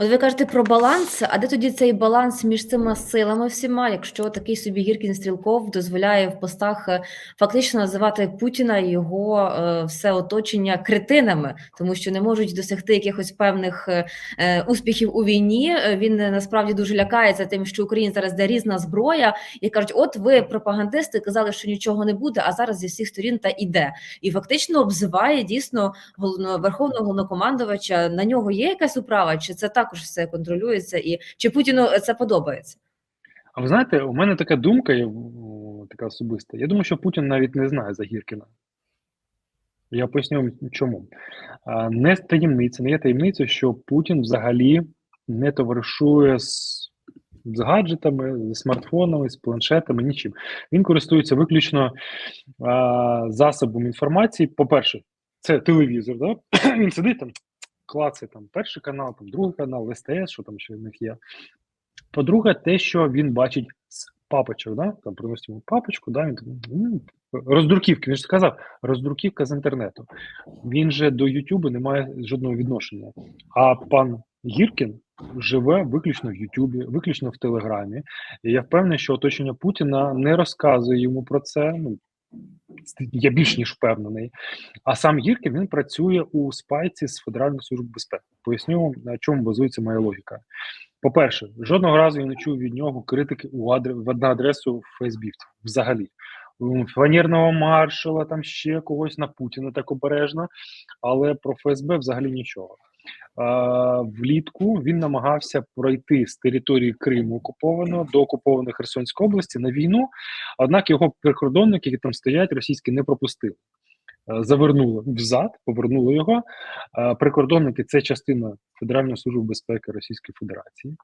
От ви кажете про баланс, а де тоді цей баланс між цими силами всіма, якщо такий собі Гіркін Стрілков дозволяє в постах е, фактично називати Путіна і його е, все оточення кретинами, тому що не можуть досягти якихось певних е, успіхів у війні. Він насправді дуже лякається тим, що Україні зараз де різна зброя, і кажуть: от ви пропагандисти казали, що нічого не буде, а зараз зі всіх сторін та іде. І фактично обзиває дійсно головного верховного головнокомандувача. На нього є якась управа, чи це також все контролюється, і чи Путіну це подобається? А ви знаєте, у мене така думка, така особиста. Я думаю, що Путін навіть не знає за Гіркіна. Я поясню чому. Не таємниця, не є таємниця, що Путін взагалі не товаришує з, з гаджетами, з смартфонами, з планшетами, нічим. Він користується виключно а, засобом інформації. По-перше, це телевізор. Да? Він сидить там, клацає там перший канал, там другий канал, СТС, що там ще в них є. По-друге, те, що він бачить з папочок, да? там приносить йому папочку, да? він ну, роздруківки, він ж сказав, роздруківка з інтернету. Він же до Ютубу не має жодного відношення. А пан Гіркін живе виключно в Ютубі, виключно в Телеграмі. І я впевнений, що оточення Путіна не розказує йому про це. Ну, я більш ніж впевнений. А сам Гіркін він працює у спайці з Федеральної служби безпеки. Поясню на чому базується моя логіка. По-перше, жодного разу я не чув від нього критики у в одну адресу фейсбівців взагалі. У Фанерного маршала, там ще когось на Путіна так обережно, але про ФСБ взагалі нічого. Влітку він намагався пройти з території Криму окупованого до окупованої Херсонської області на війну, однак його прикордонники, які там стоять, російські не пропустили. Е, Завернули взад, повернули його. Е, Прикордонники це частина Федеральної служби безпеки Російської Федерації.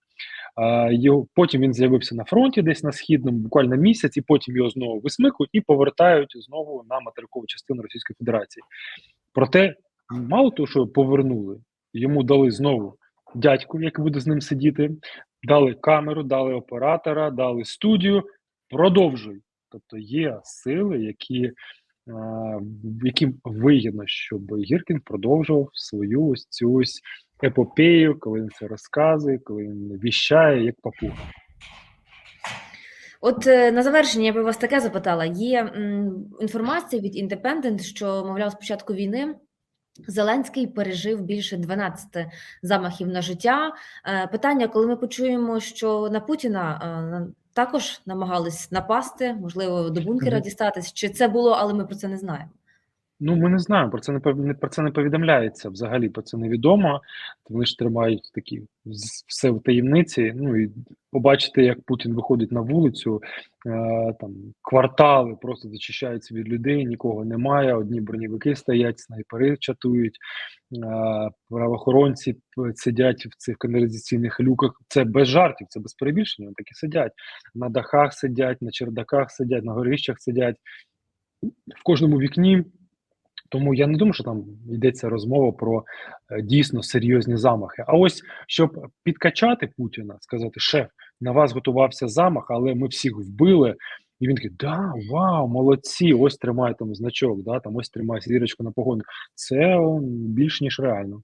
Е, потім він з'явився на фронті, десь на східному, буквально місяць, і потім його знову висмикують і повертають знову на материкову частину Російської Федерації. Проте, мало того, що повернули, йому дали знову дядьку, який буде з ним сидіти, дали камеру, дали оператора, дали студію. Продовжуй. Тобто є сили, які, е, яким вигідно, щоб Гіркін продовжував свою ось цю ось епопею, коли він це розказує, коли він віщає як папуга. От е, на завершення я би вас таке запитала: є м, інформація від Independent, що мовляв, з початку війни. Зеленський пережив більше 12 замахів на життя. Е, Питання, коли ми почуємо, що на Путіна е, також намагались напасти, можливо, до бункера дістатись. Чи це було, але ми про це не знаємо. Ну, ми не знаємо, про це не про це не повідомляється взагалі, про це невідомо. Вони ж тримають такі все в таємниці. Ну і побачити, як Путін виходить на вулицю, е, там квартали просто зачищаються від людей, нікого немає. Одні бронєвики стоять, снайпери чатують, е, правоохоронці сидять в цих каналізаційних люках. Це без жартів, це без перебільшення. Вони такі сидять на дахах, сидять, на чердаках сидять, на горищах сидять в кожному вікні. Тому я не думаю, що там йдеться розмова про е, дійсно серйозні замахи. А ось щоб підкачати Путіна, сказати, шеф, на вас готувався замах, але ми всіх вбили. І він такий, да, вау, молодці, ось тримає там значок, да, там ось тримає зірочку на погону. Це більш ніж реально.